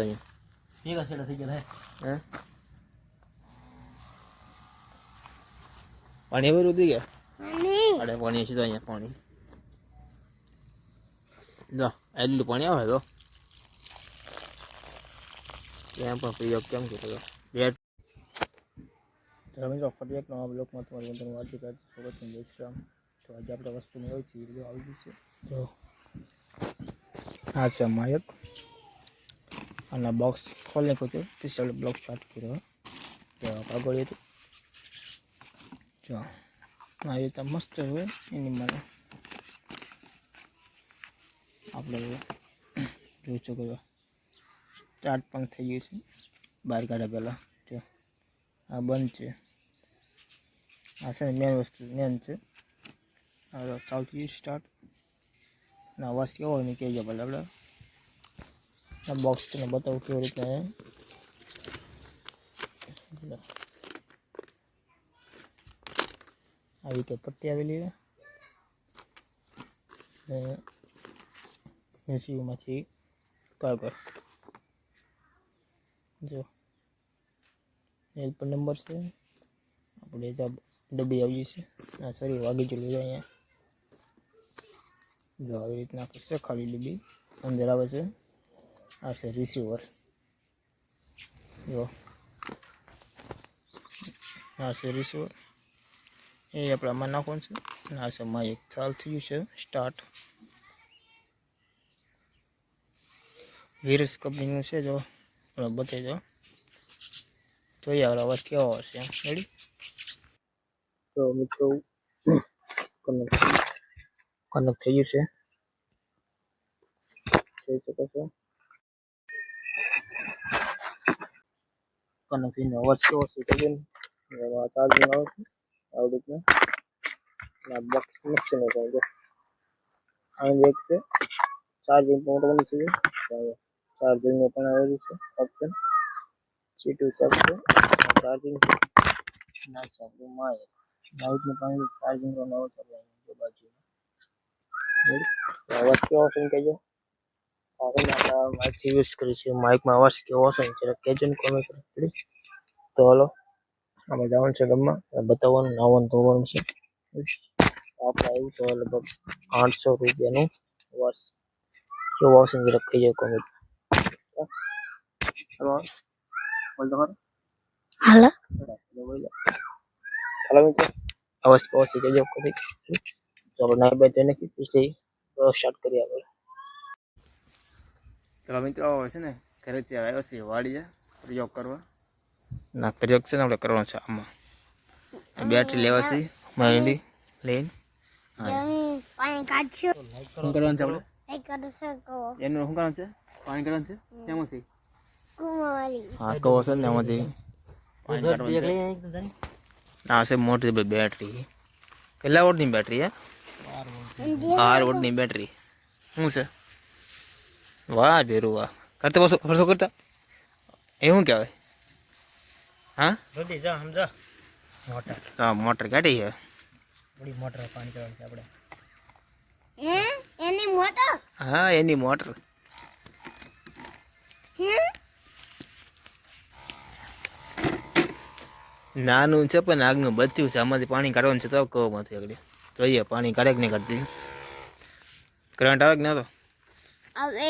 ભેગા છેડા થઈ ગયા હે પાણી હવે રૂદી ગયા અરે પાણી છે તો અહીંયા પાણી જો એટલું પાણી આવે તો ત્યાં પણ પ્રયોગ કેમ કર્યો બે મિત્રો ફરી એક નવા બ્લોકમાં તમારું બધાનું હાર્દિક હાર્દિક સ્વાગત છે જય શ્રી રામ તો આજે આપણે વસ્તુ મેળવી છે વિડીયો આવી ગઈ છે તો આ છે માયક અને બોક્સ ખોલી નાખ્યો છે. પિસ્ટલ બ્લોક સ્ટાર્ટ કર્યો. જો કાગળ હતું. જો, આ રીતે મસ્ત હોય એની મને આપણે જોઈ શકો છો. સ્ટાર્ટ પણ થઈ ગયું છે. બહાર કાઢ્યા પહેલાં. જો, આ બંધ છે. આ છે મેન વસ્તુ મેન છે. ચાલુ થઈ ગયું સ્ટાર્ટ અને અવાજ કેવો હોય ને ભલે આપણે. આ બોક્સ તમને બતાવું કેવી રીતે લો. આવી રીતે પટ્ટી આવેલી છે ને એસીયુમાંથી કાગળ જો હેલ્પ નંબર છે આપણે ત્યાં ડબ્બી આવી છે આ સોરી વાગી ચૂલી છે અહીંયા જો આવી રીતના છે ખાલી ડબ્બી અંદર આવે છે આ છે રિસીવર જો આ છે રિસીવર એ આપણે આમાં નાખવાનું છે અને આ છે માઇક ચાલ થયું છે સ્ટાર્ટ વીરસ કંપનીનું છે જો તમે બતાવી દો જોઈએ હવે અવાજ કેવો આવશે એમ રેડી તો મિત્રો કનેક્ટ કનેક્ટ થઈ ગયું છે જોઈ શકો છો Kano kini what's your citizen mata jinawa outlook में ना बॉक्स में से निकल गया आगे एक से चार्जिंग पोर्ट होना चाहिए। चार्जिंग ओपन आया जिससे ऑप्शन। सी टू कर चार्जिंग ना चार्जिंग माए। लाइट में पानी चार्जिंग करना हो चल जाएँगे बाजू में। आवाज़ क्या ऑप्शन कहिए। માઇકથી યુઝ કરીએ છીએ માઇકમાં અવાજ કેવો હશે ને જરા કહેજો ને કોમેન્ટ કરી તો હલો અમે જવાનું છે ગામમાં બતાવવાનું નાવાનું ધોવાનું છે આપણે આવ્યું તો લગભગ આઠસો રૂપિયાનું વર્ષ કેવું આવશે ને જરાક કહીએ કોમેન્ટ હલો બોલ તમારો હાલો હલો મિત્રો અવાજ કેવો છે કહેજો કરી તો આપણે નાઈ બાઈ તેને પછી સ્ટાર્ટ કરીએ આપણે ચલો મિત્રો છે ને ઘરેથી આવ્યો છે વાડીએ પ્રયોગ કરવા ના પ્રયોગ છે ને આપણે કરવાનો છે આમાં બેટરી લેવા છે મહેંદી લઈને પાણી કાઢશો શું કરવાનું છે આપણે એનું શું કરવાનું છે પાણી કરવાનું છે એમાંથી હા કહો છે ને એમાંથી છે ના છે મોટી બેટરી કેટલા વોટની બેટરી હે બાર વોટની બેટરી શું છે વાહ ભેરું વાહ. કરતા બસો ફરસો કરતા? એ શું કહેવાય? હા? રોટી જા સમજા મોટર. હા મોટર કાઢી છે. થોડી મોટર પાણી કરવાની છે આપણે. એની મોટર? હા એની મોટર. નાનું છે પણ આગનું બચ્યું છે. આમાંથી પાણી કાઢવાનું છે તો કવમાંથી આગળ. જોઈએ પાણી કાઢે કે નહીં કાઢતી? કરંટ આવે કે ના તો હવે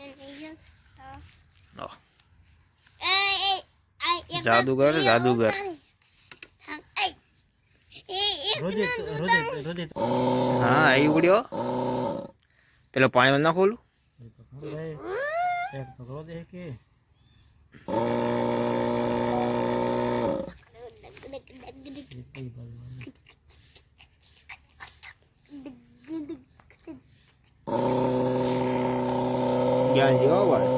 જાદુગર જાદુગર. હા આવી ઉડ્યો પેલો પાણીમાં ના ખોલું? જ્ઞાન જેવા ભાઈ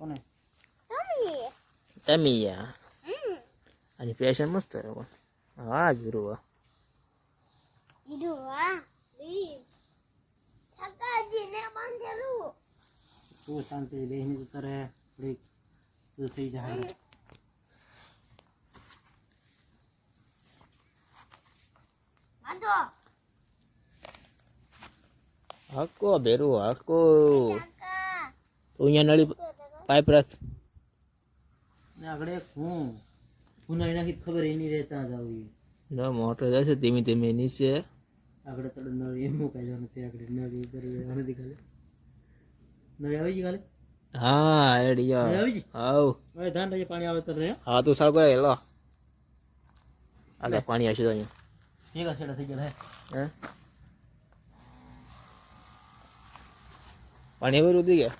કોને તમે એમી યા હમ આની ફેશન મસ્ત છે પણ હા ગુરુ કીધું હા ઈ થકાજી ને બાંધેલું તું શાંતિ બેહીને તારે થોડીક તું થઈ જાય હાકો બેરું હાકો કાકા તું અહીંયા નળી પાઇપ રાખ. ને આગળ એક હું. હું એનાથી ખબર એની રહેતા જ આવી. જો મોટર જાય છે ધીમે ધીમે નીચે આગળ તડે નળી એમ મુકાઈ નથી આગળ નળ એ કરી આને ખાલે નળી આવી ગઈ કાલે? હા એડી જા આવી ગઈ? આવ હવે ધાન રહી પાણી આવે તો રે હા. તું સારું કરે લો. આલે પાણી આવશે તો અહીંયા. એક છેડા થઈ ગયા હે. હે? પાણી હવે રૂદી ગયા?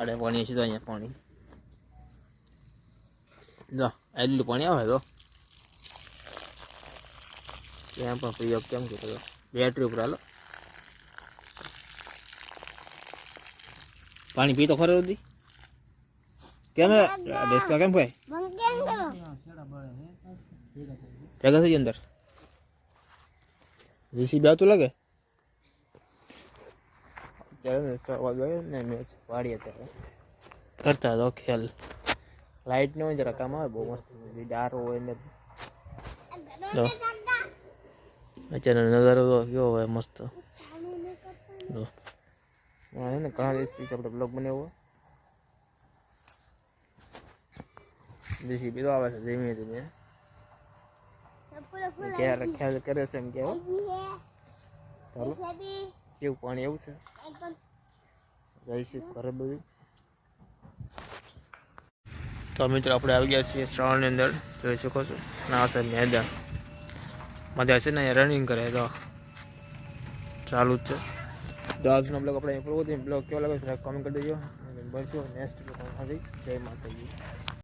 અરે પાણી હશે તો અહીંયા પાણી. જો એટલું પાણી આવે તો. ત્યાં પણ પ્રયોગ કેમ કર્યો બેટરી ઉપર હાલો. પાણી પી તો ખરે સુધી. કેમ ડેસ્કા કેમ ભાઈ કેમ ભેગા થઈ અંદર. રીસી આવતું લાગે? ત્યારે ને સવા ગયો ને મેચ વાળી અત્યારે. કરતા તો ખેલ. લાઇટ નો જરા કામ આવે બહુ મસ્ત ડારો હોય ને. જો અત્યારે નજારો તો કેવો હોય મસ્ત. જો ને ઘણા દિવસ પછી આપણે બ્લોગ બનાવ્યો રીસી બીજો આવે છે ધીમે ધીમે. પૂરો ખ્યાલ કરે છે એમ કેવો ચાલો કેવું પાણી એવું છે. જઈશું ઘરે બધું. તો મિત્રો આપણે આવી ગયા છીએ શ્રવણની અંદર. જોઈ શકો છો. ના છે મેદાન મજા છે ને રનિંગ કરે તો. ચાલુ જ છે. દાસનો બ્લોગ આપણે પૂરો બ્લોગ કેવો લાગે છે કોમેન્ટ કરી દેજો. બનશું નેક્સ્ટ બ્લોગ જય માતાજી.